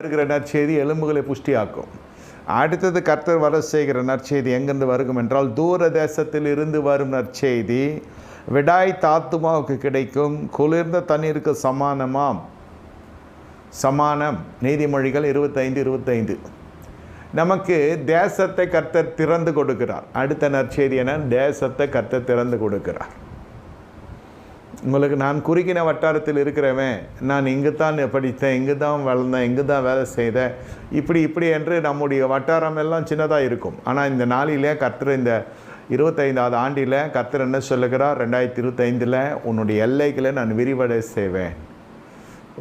இருக்கிற நற்செய்தி எலும்புகளை புஷ்டியாக்கும். அடுத்தது கர்த்தர் வர செய்கிற நற்செய்தி எங்கிருந்து வருகும் என்றால் தூர தேசத்தில் இருந்து வரும் நற்செய்தி விடாய் தாத்துமாவுக்கு கிடைக்கும் குளிர்ந்த தண்ணீருக்கு சமானமாம். சமானம். நீதிமொழிகள் இருபத்தைந்து இருபத்தைந்து. நமக்கு தேசத்தை கர்த்தர் திறந்து கொடுக்கிறார். அடுத்த நற்செய்தி என தேசத்தை கர்த்தர் திறந்து கொடுக்கிறார். உங்களுக்கு நான் குறுக்கின வட்டாரத்தில் இருக்கிறவன் நான் இங்கு தான் படித்தேன் இங்கு தான் வளர்ந்தேன் இங்கு தான் வேலை செய்தேன். இப்படி இப்படி என்று நம்முடைய வட்டாரம் எல்லாம் சின்னதாக இருக்கும். ஆனால் இந்த நாளிலே கர்த்தர் இந்த இருபத்தைந்தாவது ஆண்டில் கர்த்தர் என்ன சொல்லுகிறார்? ரெண்டாயிரத்தி இருபத்தைந்தில் உன்னுடைய எல்லைகளை நான் விரிவடை செய்வேன்.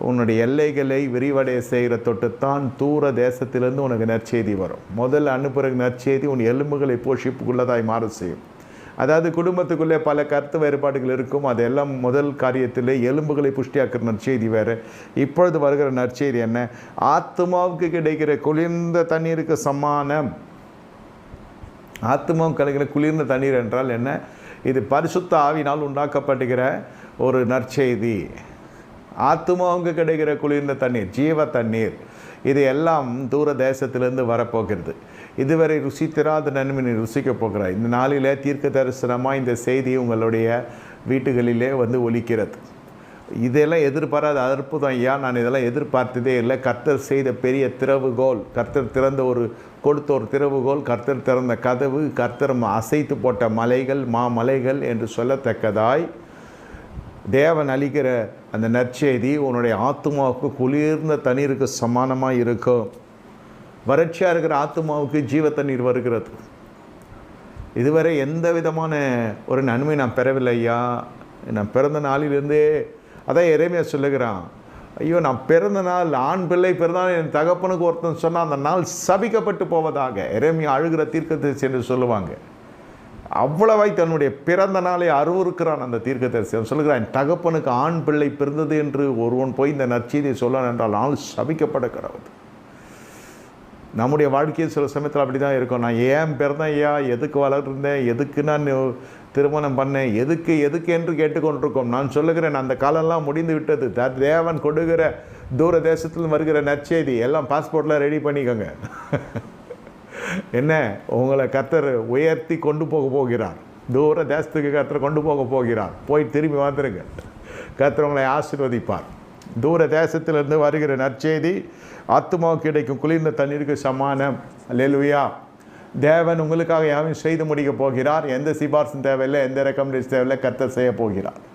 உன்னுடைய எல்லைகளை விரிவடைய செய்கிற தொட்டுத்தான் தூர தேசத்திலிருந்து உனக்கு நற்செய்தி வரும். முதல்ல அனுப்புகிற நற்செய்தி உன் எலும்புகளை போஷிப்புக்குள்ளதாய் மாற செய்யும். அதாவது குடும்பத்துக்குள்ளே பல கருத்து வேறுபாடுகள் இருக்கும். அதெல்லாம் முதல் காரியத்திலே எலும்புகளை புஷ்டியாக்குற நற்செய்தி வேறு. இப்பொழுது வருகிற நற்செய்தி என்ன? ஆத்மாவுக்கு கிடைக்கிற குளிர்ந்த தண்ணீருக்கு சமானம் ஆத்மாவுக்கு கிடைக்கிற குளிர்ந்த தண்ணீர் என்றால் என்ன? இது பரிசுத்த ஆவினால் உண்டாக்கப்படுகிற ஒரு நற்செய்தி. ஆத்மாவுக்கு கிடைக்கிற குளிர்ந்த தண்ணீர் ஜீவ தண்ணீர். இது எல்லாம் தூர தேசத்திலிருந்து வரப்போகிறது. இதுவரை ருசித்திராத நன்மையை ருசிக்க போகிறார் இந்த நாளிலே தீர்க்க தரிசனமாக இந்த செய்தி உங்களுடைய வீட்டுகளிலே வந்து ஒலிக்கிறது. இதெல்லாம் எதிர்பாராத அற்புதம் ஐயா. நான் இதெல்லாம் எதிர்பார்த்ததே இல்லை. கர்த்தர் செய்த பெரிய திறவுகோல் கர்த்தர் திறந்த ஒரு கொடுத்த ஒரு திறவுகோல் கர்த்தர் திறந்த கதவு கர்த்தர் அசைத்து போட்ட மலைகள் மாமலைகள் என்று சொல்லத்தக்கதாய் தேவன் அளிக்கிற அந்த நற்செய்தி உன்னுடைய ஆத்மாவுக்கு குளிர்ந்த தண்ணீருக்கு சமானமாக இருக்கும். வறட்சியாக இருக்கிற ஆத்மாவுக்கு ஜீவ தண்ணீர் வருகிறது. இதுவரை எந்த விதமான ஒரு நன்மை நான் பெறவில்லை ஐயா. நான் பிறந்த நாளிலிருந்தே அதான் இறைமையாக சொல்லுகிறான். ஐயோ நான் பிறந்த நாள் ஆண் பிள்ளை பிறந்தால் என் தகப்பனுக்கு ஒருத்தன் சொன்னால் அந்த நாள் சபிக்கப்பட்டு போவதாக. இறைமையா அழுகிற தீர்க்கத்தை சென்று சொல்லுவாங்க. அவ்வளவாய் தன்னுடைய பிறந்த நாளை அருவருக்கிறான் அந்த தீர்க்க தரிசனம் சொல்லுகிறான் என் தகப்பனுக்கு ஆண் பிள்ளை பிறந்தது என்று ஒருவன் போய் இந்த நற்செய்தியை சொல்ல என்றால் நாள் சபிக்கப்பட கடவுது நம்முடைய வாழ்க்கையில் சில சமயத்தில் அப்படி தான் இருக்கும். நான் ஏன் பிறந்தேன் ஐயா? எதுக்கு வளர்ந்தேன்? எதுக்கு நான் திருமணம் பண்ணேன்? எதுக்கு எதுக்கு என்று கேட்டுக்கொண்டிருக்கோம். நான் சொல்லுகிறேன் அந்த காலம்லாம் முடிந்து விட்டது. த தேவன் கொடுக்கிற தூர தேசத்தில் வருகிற நற்செய்தி. எல்லாம் பாஸ்போர்ட்லாம் ரெடி பண்ணிக்கோங்க. என்ன? உங்களை கத்தர் உயர்த்தி கொண்டு போக போகிறார். தூர தேசத்துக்கு கத்தரை கொண்டு போக போகிறார். போய் திரும்பி வந்துருங்க. கத்தர் உங்களை ஆசிர்வதிப்பார். தூர தேசத்திலிருந்து வருகிற நற்செய்தி ஆத்மாவுக்கு கிடைக்கும் குளிர்ந்த தண்ணீருக்கு சமானம். லெலுயா தேவன் உங்களுக்காக யாவையும் செய்து முடிக்க போகிறார். எந்த சிபார்சும் தேவையில்லை எந்த ரெக்கமெண்டேஷன் தேவையில்லை கத்தர் செய்ய போகிறார்.